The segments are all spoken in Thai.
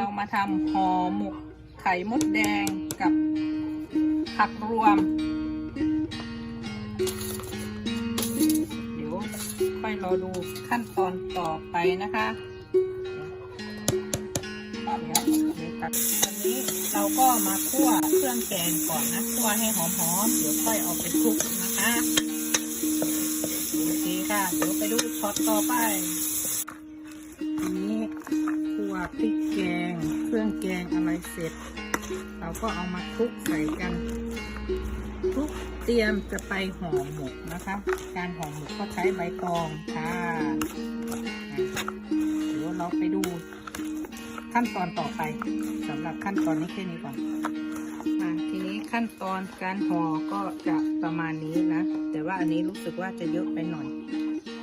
เรามาทำห่อหมกไข่มดแดงกับผักรวม เดี๋ยวค่อยรอดูขั้นตอนต่อไปนะคะตัดวันนี้เราก็มาคั่วเครื่องแกงก่อนนะคั่วให้หอมๆเดี๋ยวค่อยเอาไปคลุกนะคะโอเคค่ะเดี๋ยวไปดูช็อตต่อไปอันนี้คั่วพริก เครื่องแกงอะไรเสร็จ เราก็เอามาคลุกใส่กันคลุกเตรียมจะไปห่อหมกนะคะ การห่อหมกก็ใช้ใบตองค่ะเดี๋ยวเราไปดูขั้นตอนต่อไปสำหรับขั้นตอนนี้แค่นี้ก่อนทีนี้ขั้นตอนการห่อก็จะประมาณนี้นะ แต่ว่าอันนี้รู้สึกว่าจะเยอะไปหน่อย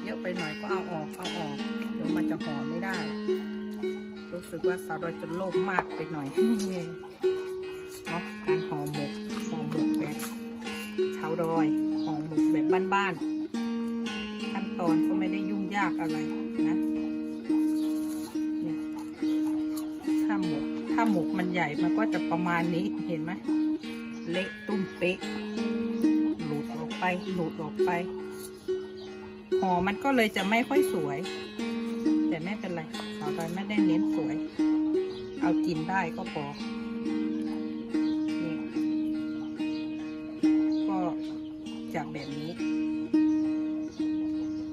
เยอะไปหน่อยก็เอาออกเอาออกเดี๋ยวมันจะห่อไม่ได้ รู้สึกว่าสาวดอยจะโลภมากไปหน่อยเนาะการห่อหมกห่อหมกแบบชาวดอยห่อหมกแบบบ้านๆขั้นตอนก็ไม่ได้ยุ่งยากอะไรนะถ้าหมกถ้าหมกมันใหญ่มันก็จะประมาณนี้เห็นไหมเละตุ้มเป๊ะหลุดออกไปหลุดออกไปห่อมันก็เลยจะไม่ค่อยสวย ไม่เป็นไรสาวดอยไม่ได้เน้นสวย เอากินได้ก็พอนี่ก็จะแบบนี้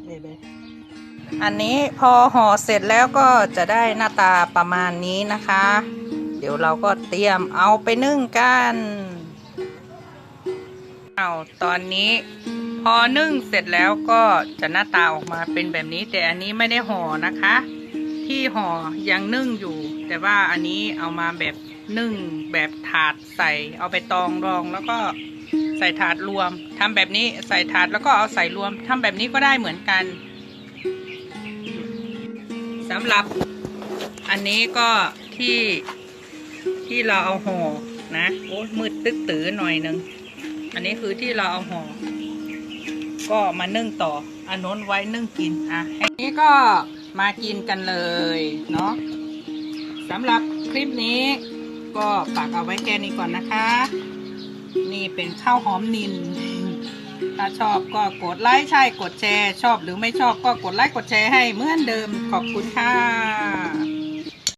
เบอันนี้พอห่อเสร็จแล้วก็จะได้หน้าตาประมาณนี้นะคะ เดี๋ยวเราก็เตรียมเอาไปนึ่งกัน เอาตอนนี้ พอนึ่งเสร็จแล้วก็จะหน้าตาออกมาเป็นแบบนี้ แต่อันนี้ไม่ได้ห่อนะคะ ที่ห่อยังนึ่งอยู่ แต่ว่าอันนี้เอามาแบบนึ่งแบบถาดใส่ เอาไปตองรองแล้วก็ใส่ถาดรวมทำแบบนี้ใส่ถาดแล้วก็เอาใส่รวมทำแบบนี้ก็ได้เหมือนกันสำหรับอันนี้ก็ที่ที่เราเอาห่อนะโอ้มืดตึ๊กตื้อหน่อยหนึงอันนี้คือที่เราเอาห่อ ก็มานึ่งต่ออันโน้นไว้นึ่งกินอะอันนี้ก็มากินกันเลยเนาะสำหรับคลิปนี้ ก็ฝากเอาไว้แค่นี้ก่อนนะคะ นี่เป็นข้าวหอมนินถ้าชอบก็กดไลค์ใช่กดแชร์ ชอบหรือไม่ชอบก็กดไลค์กดแชร์ให้เหมือนเดิมขอบคุณค่ะ